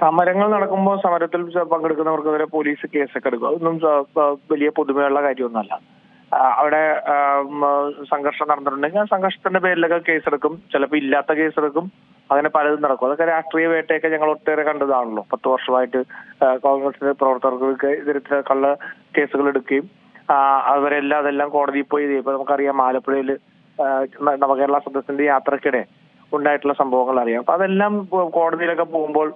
സമരങ്ങൾ നടക്കുമ്പോൾ സമരത്തിൽ പങ്കെടുക്കുന്നവർക്കെതിരെ പോലീസ് കേസൊക്കെ എടുക്കും. അതൊന്നും വലിയ പുതുമയുള്ള കാര്യമൊന്നുമല്ല. അവിടെ സംഘർഷം നടന്നിട്ടുണ്ടെങ്കിൽ ആ സംഘർഷത്തിന്റെ പേരിലൊക്കെ കേസെടുക്കും. ചിലപ്പോൾ ഇല്ലാത്ത കേസെടുക്കും. അങ്ങനെ പലതും നടക്കും. അതൊക്കെ രാഷ്ട്രീയ വേട്ടയൊക്കെ ഞങ്ങൾ ഒട്ടേറെ കണ്ടതാണല്ലോ. പത്ത് വർഷമായിട്ട് കോൺഗ്രസിന്റെ പ്രവർത്തകർക്ക് ഇത്തരത്തിലെ കള്ള കേസുകൾ എടുക്കുകയും അവരെല്ലാം അതെല്ലാം കോടതിയിൽ പോയി ഇപ്പൊ നമുക്കറിയാം. ആലപ്പുഴയിൽ നവകേരള സദസ്സിന്റെ യാത്രക്കിടെ ഉണ്ടായിട്ടുള്ള സംഭവങ്ങൾ അറിയാം. അപ്പൊ അതെല്ലാം കോടതിയിലൊക്കെ പോകുമ്പോൾ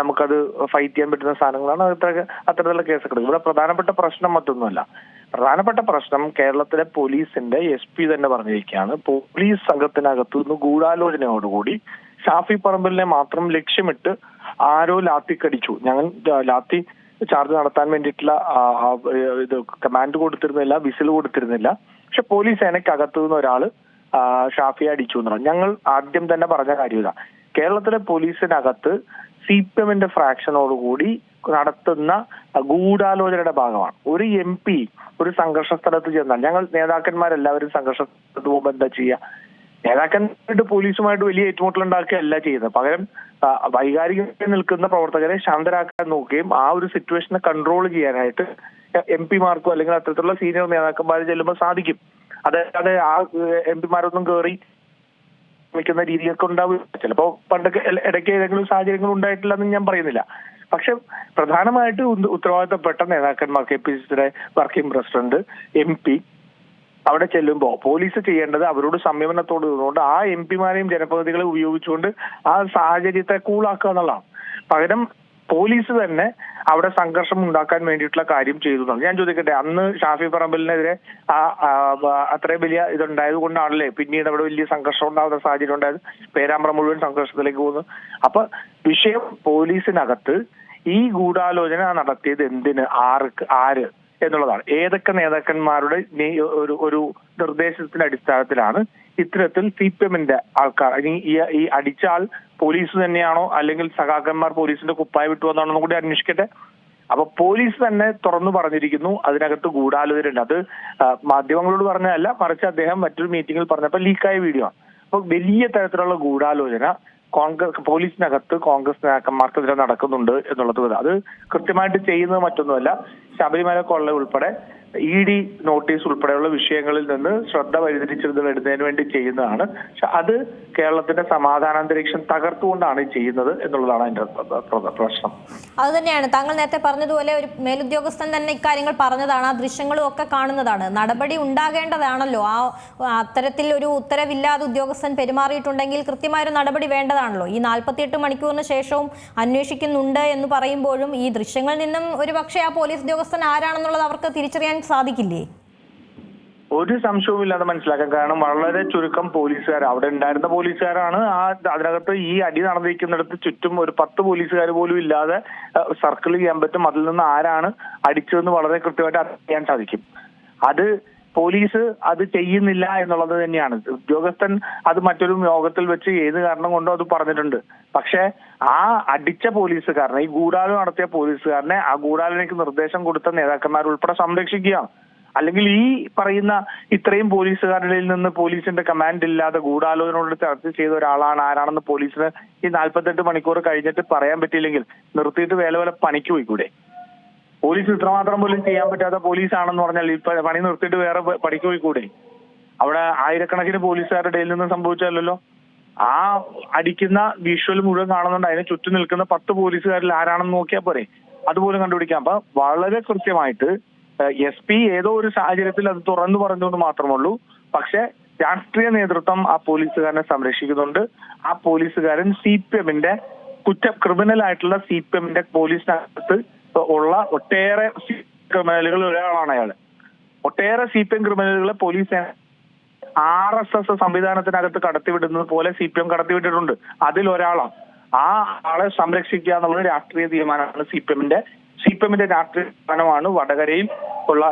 നമുക്കത് ഫൈറ്റ് ചെയ്യാൻ പറ്റുന്ന സാധനങ്ങളാണ്. അത്ര അത്തരത്തിലുള്ള കേസൊക്കെ എടുക്കും. ഇവിടെ പ്രധാനപ്പെട്ട പ്രശ്നം മറ്റൊന്നുമല്ല. പ്രധാനപ്പെട്ട പ്രശ്നം കേരളത്തിലെ പോലീസിന്റെ എസ് പി തന്നെ പറഞ്ഞിരിക്കുകയാണ്. പോലീസ് സംഘത്തിനകത്തു നിന്ന് ഗൂഢാലോചനയോടുകൂടി ഷാഫി പറമ്പലിനെ മാത്രം ലക്ഷ്യമിട്ട് ആരോ ലാത്തി കടിച്ചു ഞങ്ങൾ ലാത്തി ചാർജ് നടത്താൻ വേണ്ടിയിട്ടുള്ള ഇത് കമാൻഡ് കൊടുത്തിരുന്നില്ല വിസിൽ കൊടുത്തിരുന്നില്ല. പക്ഷെ പോലീസ് സേനയ്ക്കകത്തു നിന്ന് ഒരാൾ ഷാഫിയെ അടിച്ചു എന്നുള്ളത് ഞങ്ങൾ ആദ്യം തന്നെ പറഞ്ഞ കാര്യം കേരളത്തിലെ പോലീസിനകത്ത് സി പി എമ്മിന്റെ ഫ്രാക്ഷനോടുകൂടി നടത്തുന്ന ഗൂഢാലോചനയുടെ ഭാഗമാണ്. ഒരു എം പി ഒരു സംഘർഷ സ്ഥലത്ത് ചെന്നാൽ ഞങ്ങൾ നേതാക്കന്മാരെല്ലാവരും സംഘർഷ സ്ഥലത്ത് പോകുമ്പോൾ എന്താ ചെയ്യുക നേതാക്കന്മാരുടെ പോലീസുമായിട്ട് വലിയ ഏറ്റുമുട്ടൽ ഉണ്ടാക്കുകയല്ല ചെയ്യുന്നത്. പകരം വൈകാരികമായി നിൽക്കുന്ന പ്രവർത്തകരെ ശാന്തരാക്കാൻ നോക്കുകയും ആ ഒരു സിറ്റുവേഷനെ കൺട്രോൾ ചെയ്യാനായിട്ട് എം പിമാർക്കോ അല്ലെങ്കിൽ അത്തരത്തിലുള്ള സീനിയർ നേതാക്കന്മാർ ചെല്ലുമ്പോൾ സാധിക്കും. അതായത് ആ എം പിമാരൊന്നും കയറി ശ്രമിക്കുന്ന രീതിയൊക്കെ ഉണ്ടാവും. ചിലപ്പോ പണ്ടൊക്കെ ഇടയ്ക്ക് ഏതെങ്കിലും സാഹചര്യങ്ങൾ ഉണ്ടായിട്ടില്ലെന്ന് ഞാൻ പറയുന്നില്ല. പക്ഷെ പ്രധാനമായിട്ട് ഉത്ത- ഉത്തരവാദിത്തപ്പെട്ട നേതാക്കന്മാർ കെ പി സിയുടെ വർക്കിംഗ് പ്രസിഡന്റ് എം പി അവിടെ ചെല്ലുമ്പോൾ പോലീസ് ചെയ്യേണ്ടത് അവരോട് സംയമനത്തോട് നിന്നുകൊണ്ട് ആ എം പിമാരെയും ജനപ്രതിനിധികളെ ഉപയോഗിച്ചുകൊണ്ട് ആ സാഹചര്യത്തെ കൂളാക്കുക എന്നുള്ളതാണ്. പകരം പോലീസ് തന്നെ അവിടെ സംഘർഷം ഉണ്ടാക്കാൻ വേണ്ടിയിട്ടുള്ള കാര്യം ചെയ്തു ഞാൻ ചോദിക്കട്ടെ അന്ന് ഷാഫി പറമ്പലിനെതിരെ അത്രയും വലിയ ഇതുണ്ടായത് കൊണ്ടാണല്ലേ? പിന്നീട് അവിടെ വലിയ സംഘർഷം ഉണ്ടാകുന്ന സാഹചര്യം ഉണ്ടായത്? പേരാമ്പ്ര മുഴുവൻ സംഘർഷത്തിലേക്ക് പോകുന്നു. അപ്പൊ വിഷയം പോലീസിനകത്ത് ഈ ഗൂഢാലോചന നടത്തിയത് എന്തിന്? ആർക്ക്? ആര്? എന്നുള്ളതാണ്. ഏതൊക്കെ നേതാക്കന്മാരുടെ ഒരു ഒരു നിർദ്ദേശത്തിന്റെ അടിസ്ഥാനത്തിലാണ് ഇത്തരത്തിൽ സി പി എമ്മിന്റെ ആൾക്കാർ ഈ ഈ അടിച്ച ആൾ പോലീസ് തന്നെയാണോ അല്ലെങ്കിൽ സഖാക്കന്മാർ പോലീസിന്റെ കുപ്പായ വിട്ടു എന്നാണെന്നും കൂടി അന്വേഷിക്കട്ടെ. അപ്പൊ പോലീസ് തന്നെ തുറന്നു പറഞ്ഞിരിക്കുന്നു. അതിനകത്ത് ഗൂഢാലോചനയുണ്ട്. അത് മാധ്യമങ്ങളോട് പറഞ്ഞതല്ല. മറിച്ച് അദ്ദേഹം മറ്റൊരു മീറ്റിംഗിൽ പറഞ്ഞപ്പോൾ ലീക്കായ വീഡിയോ ആണ്. അപ്പൊ വലിയ തരത്തിലുള്ള ഗൂഢാലോചന കോൺഗ്രസ് പോലീസിനകത്ത് കോൺഗ്രസ് നേതാക്കന്മാർക്കെതിരെ നടക്കുന്നുണ്ട് എന്നുള്ളത്. അത് കൃത്യമായിട്ട് ചെയ്യുന്നത് മറ്റൊന്നുമല്ല. ശബരിമല കൊള്ള ഉൾപ്പെടെ ഇ ഡി നോട്ടീസ് ഉൾപ്പെടെയുള്ള വിഷയങ്ങളിൽ നിന്ന് ശ്രദ്ധ വഴിതിരിച്ചെടുക്കുന്നതിന് വേണ്ടി ചെയ്യുന്നതാണ്. പക്ഷെ അത് കേരളത്തിന്റെ സമാധാനാന്തരീക്ഷം തകർത്തുകൊണ്ടാണ് ചെയ്യുന്നത് എന്നുള്ളതാണ് അതിന്റെ പ്ര- പ്ര- പ്രശ്നം. അത് തന്നെയാണ്. താങ്കൾ നേരത്തെ പറഞ്ഞതുപോലെ ഒരു മേലുദ്യോഗസ്ഥൻ തന്നെ ഇക്കാര്യങ്ങൾ പറഞ്ഞതാണ്. ആ ദൃശ്യങ്ങളും ഒക്കെ കാണുന്നതാണ്. നടപടി ഉണ്ടാകേണ്ടതാണല്ലോ. ആ അത്തരത്തിൽ ഒരു ഉത്തരവില്ലാതെ ഉദ്യോഗസ്ഥൻ പെരുമാറിയിട്ടുണ്ടെങ്കിൽ കൃത്യമായ ഒരു നടപടി വേണ്ടതാണല്ലോ. ഈ നാൽപ്പത്തിയെട്ട് മണിക്കൂറിന് ശേഷവും അന്വേഷിക്കുന്നുണ്ട് എന്ന് പറയുമ്പോഴും ഈ ദൃശ്യങ്ങളിൽ നിന്നും ഒരു പക്ഷേ ആ പോലീസ് ഉദ്യോഗസ്ഥൻ ആരാണെന്നുള്ളത് അവർക്ക് തിരിച്ചറിയാൻ സാധിക്കില്ലേ? ഒരു സംശയവും ഇല്ലാതെ മനസ്സിലാക്കാം. കാരണം വളരെ ചുരുക്കം പോലീസുകാർ അവിടെ ഉണ്ടായിരുന്ന പോലീസുകാരാണ് ആ അതിനകത്ത് ഈ അടി നടന്നിരിക്കുന്നിടത്ത് ചുറ്റും ഒരു പത്ത് പോലീസുകാർ പോലും ഇല്ലാതെ സർക്കിൾ ചെയ്യാൻ പറ്റും. അതിൽ നിന്ന് ആരാണ് അടിച്ചതെന്ന് വളരെ കൃത്യമായിട്ട് അറിയാൻ സാധിക്കും. അത് പോലീസ് അത് ചെയ്യുന്നില്ല എന്നുള്ളത് തന്നെയാണ്. ഉദ്യോഗസ്ഥൻ അത് മറ്റൊരു യോഗത്തിൽ വെച്ച് ഏത് കാരണം കൊണ്ടോ അത് പറഞ്ഞിട്ടുണ്ട്. പക്ഷെ ആ അടിച്ച പോലീസുകാരനെ ഈ ഗൂഢാലോ നടത്തിയ പോലീസുകാരനെ ആ ഗൂഢാലിനേക്ക് നിർദ്ദേശം കൊടുത്ത നേതാക്കന്മാർ ഉൾപ്പെടെ സംരക്ഷിക്കുക അല്ലെങ്കിൽ ഈ പറയുന്ന ഇത്രയും പോലീസുകാരുടെ നിന്ന് പോലീസിന്റെ കമാൻഡ് ഇല്ലാതെ ഗൂഢാലോചനയോട് ചർച്ച ചെയ്ത ഒരാളാണ് ആരാണെന്ന് പോലീസിന് ഈ നാൽപ്പത്തെട്ട് മണിക്കൂർ കഴിഞ്ഞിട്ട് പറയാൻ പറ്റിയില്ലെങ്കിൽ നിർത്തിയിട്ട് വേല പോലെ പണിക്ക് പോയിക്കൂടെ? പോലീസ് ഇത്രമാത്രം പോലും ചെയ്യാൻ പറ്റാത്ത പോലീസ് ആണെന്ന് പറഞ്ഞാൽ ഇപ്പൊ പണി നിർത്തിയിട്ട് വേറെ പ- പോയി കൂടെ അവിടെ ആയിരക്കണക്കിന് പോലീസുകാരുടെ ഇടയിൽ നിന്ന് സംഭവിച്ചല്ലോ ആ അടിക്കുന്ന വിഷ്വൽ മുഴുവൻ കാണുന്നുണ്ട്. അതിന് ചുറ്റും നിൽക്കുന്ന പത്ത് പോലീസുകാരിൽ ആരാണെന്ന് നോക്കിയാൽ പോരെ? അതുപോലും കണ്ടുപിടിക്കാം. അപ്പൊ വളരെ കൃത്യമായിട്ട് എസ് പി ഏതോ ഒരു സാഹചര്യത്തിൽ അത് തുറന്നു പറഞ്ഞു എന്ന് മാത്രമേ ഉള്ളൂ പക്ഷെ രാഷ്ട്രീയ നേതൃത്വം ആ പോലീസുകാരനെ സംരക്ഷിക്കുന്നുണ്ട്. ആ പോലീസുകാരൻ സി പി എമ്മിന്റെ കുറ്റ ക്രിമിനൽ ആയിട്ടുള്ള സി പി എമ്മിന്റെ പോലീസിനകത്ത് ഉള്ള ഒട്ടേറെ ക്രിമിനലുകൾ ഒരാളാണ് അയാൾ. ഒട്ടേറെ സി പി എം ക്രിമിനലുകളെ പോലീസ് ആർ എസ് എസ് സംവിധാനത്തിനകത്ത് കടത്തിവിടുന്നത് പോലെ സി പി എം കടത്തിവിട്ടിട്ടുണ്ട്. അതിൽ ഒരാളാണ്. ആ ആളെ സംരക്ഷിക്കുക എന്നുള്ള രാഷ്ട്രീയ തീരുമാനമാണ് സി പി എമ്മിന്റെ സി പി എമ്മിന്റെ രാഷ്ട്രീയ തീരുമാനമാണ് വടകരയിൽ ഉള്ള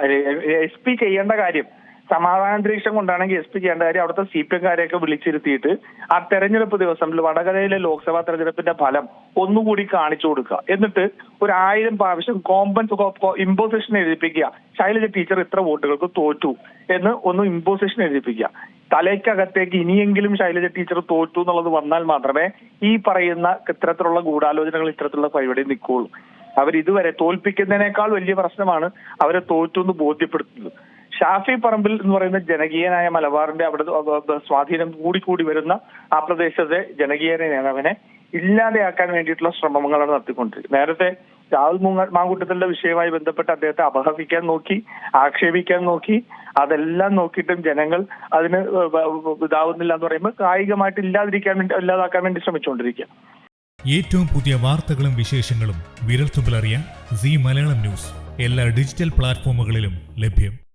എസ് പി ചെയ്യേണ്ട കാര്യം. സമാധാനാന്തരീക്ഷം കൊണ്ടാണെങ്കിൽ എസ് പി ചെയ്യേണ്ട കാര്യം അവിടുത്തെ സി പി എംകാരെയൊക്കെ വിളിച്ചിരുത്തിയിട്ട് ആ തെരഞ്ഞെടുപ്പ് ദിവസം വടകരയിലെ ലോക്സഭാ തെരഞ്ഞെടുപ്പിന്റെ ഫലം ഒന്നുകൂടി കാണിച്ചു കൊടുക്കുക. എന്നിട്ട് ഒരു ആയിരം പ്രാവശ്യം കോമ്പൻസ് ഇമ്പോസിഷൻ എഴുതിപ്പിക്കുക. ശൈലജ ടീച്ചർ ഇത്ര വോട്ടുകൾക്ക് തോറ്റു എന്ന് ഒന്ന് ഇമ്പോസിഷൻ എഴുതിപ്പിക്കുക. തലയ്ക്കകത്തേക്ക് ഇനിയെങ്കിലും ശൈലജ ടീച്ചർ തോറ്റു എന്നുള്ളത് വന്നാൽ മാത്രമേ ഈ പറയുന്ന ഇത്തരത്തിലുള്ള ഗൂഢാലോചനകൾ ഇത്തരത്തിലുള്ള പരിപാടി നിൽക്കുള്ളൂ അവർ ഇതുവരെ തോൽപ്പിക്കുന്നതിനേക്കാൾ വലിയ പ്രശ്നമാണ് അവരെ തോറ്റു എന്ന് ബോധ്യപ്പെടുത്തുന്നത്. ഷാഫി പറമ്പിൽ എന്ന് പറയുന്ന ജനകീയനായ മലബാറിന്റെ അവിടെ സ്വാധീനം കൂടിക്കൂടി വരുന്ന ആ പ്രദേശത്തെ ജനകീയ നേതാവിനെ ഇല്ലാതെയാക്കാൻ വേണ്ടിയിട്ടുള്ള ശ്രമങ്ങളാണ് നടത്തിക്കൊണ്ടിരിക്കുന്നത് നേരത്തെ രാഹുൽ മാങ്കൂട്ടത്തിന്റെ വിഷയവുമായി ബന്ധപ്പെട്ട് അദ്ദേഹത്തെ അപഹസിക്കാൻ നോക്കി ആക്ഷേപിക്കാൻ നോക്കി അതെല്ലാം നോക്കിയിട്ടും ജനങ്ങൾ അതിന് ഇതാവുന്നില്ല എന്ന് പറയുമ്പോൾ കായികമായിട്ട് ഇല്ലാതിരിക്കാൻ വേണ്ടി ഇല്ലാതാക്കാൻ വേണ്ടി ശ്രമിച്ചുകൊണ്ടിരിക്കുക ഏറ്റവും പുതിയ വാർത്തകളും വിശേഷങ്ങളും വിരൽത്തുമ്പിലറിയാൻ സി മലയാളം ന്യൂസ്. എല്ലാ ഡിജിറ്റൽ പ്ലാറ്റ്ഫോമുകളിലും ലഭ്യം.